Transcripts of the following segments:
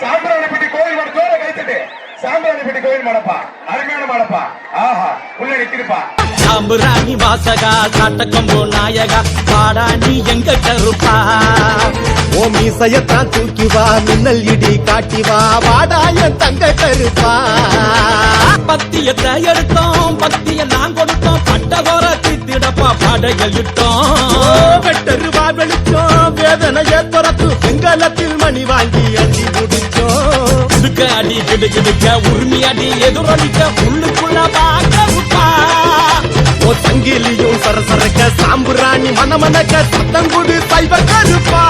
சாம்பிராணிப்பட்டி கோயில் மாட தோற கைத்தட்டு சாம்பிராணிப்பட்டி கோயில் மாடப்பா அருமையான மாடப்பா ஆஹா உள்ள நிக்கிருப்பா சாம்புராணி வாசகா காட்டக்கம்போ நாயகா பாடா நீ எங்க கருப்பா ஓ மீசையத்தான் தூக்கி வா மின்னல் இடி காட்டி வா வாடா என் தங்க கருப்பா பத்தியத்தை எடுத்தோம் பத்திய நான் கொடுத்தோம் பட்டகோர தித்திடப்பா படைகள் இட்டோம். வெட்டருவா வெளிச்சோம் வேதனைய துரத்து வெங்கலத்தில் மணி வாங்கி அடி முடிச்சோம் கிடுக்க அடி கிடு கிடுக்க உரிமை அடி எதிரொலிக்க உள்ளுக்குள்ள பாக்கருப்பா ஓ சங்கிலியும் சரசரக்க சாம்புராணி மனமனக்க சத்தம் கொடு சைவ கருப்பா.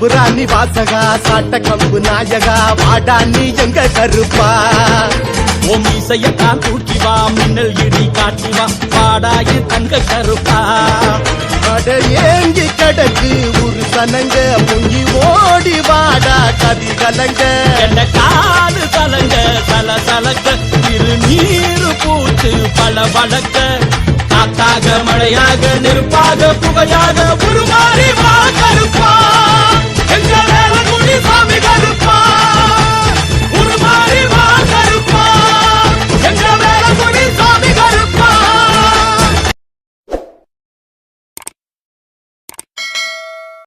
சாம்புராணி வாசகா சாட்ட கம்பு நாயகா வாடா நீ எங்க கருப்பா? ஓ மீசையத்தான் தூக்கி வா மின்னல் இடி காட்டி வா பாடாய தங்க கருப்பா. அட ஏங்கி கடக்கு ஒரு சனங்க முங்கி ஓடி வாடா கதி கலங்க. என்ன காது சலங்க தல சலக்க திருநீரு பூத்து பல வழக்க காத்தாக மழையாக நெருப்பாக புகையாக உருவா